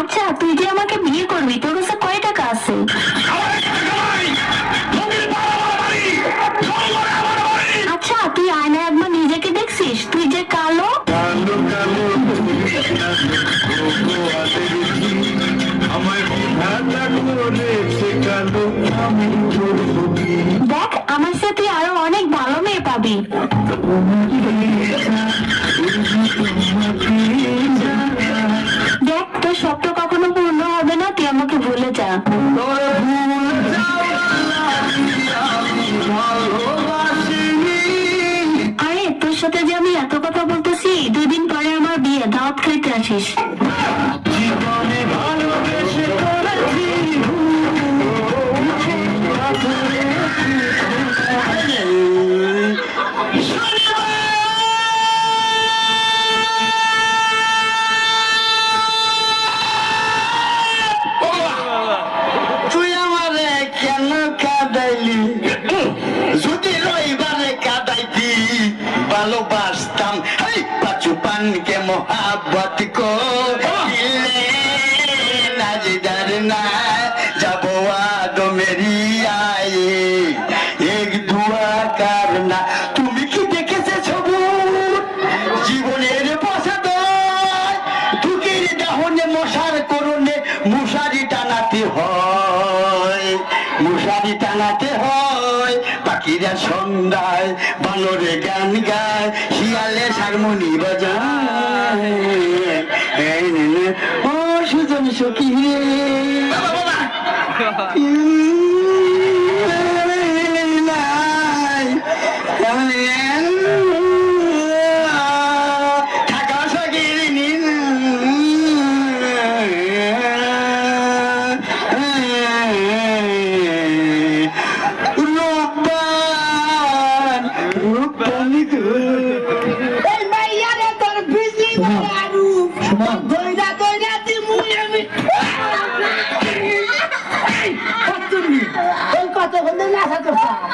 আচ্ছা তুই যে আমাকে বিয়ে করবি তোর কাছে কয় টাকা আছে আচ্ছা তুই আয়নায় একবার নিজেকে দেখছিস তুই যে কালো কালো দেখ আমার সাথে তুই আরও অনেক ভালো মেয়ে পাবি দেখ তোর স্বপ্ন কখনো পূর্ণ হবে না, তুই আমাকে ভুলে যা। আরে, তোর সাথে যে আমি এত কথা বলতেছি, দুদিন পরে আমার বিয়ে, দাওয়াত খাইতে আসিস। জীবনে যদি রইবারে কাদাইতি ভালোবাসতাম। এই পাচু পানকে মহাবত করলে নাজিদার না যাব আদো মেরি আয়ে এক দুয়া কারনা তুমি কি দেখেছে সবুজ জীবনের বসাদ দুঃখের দাহনে মশার করণে মশারি টানাতে হয়। মশারি টানাতে হয়। পাখিরা সন্ধ্যায় বানরে গান গায় শিয়ালে হারমোনি বাজায়। ও সুজন সখী রে। এই কত নি এই কত হলে না সাথে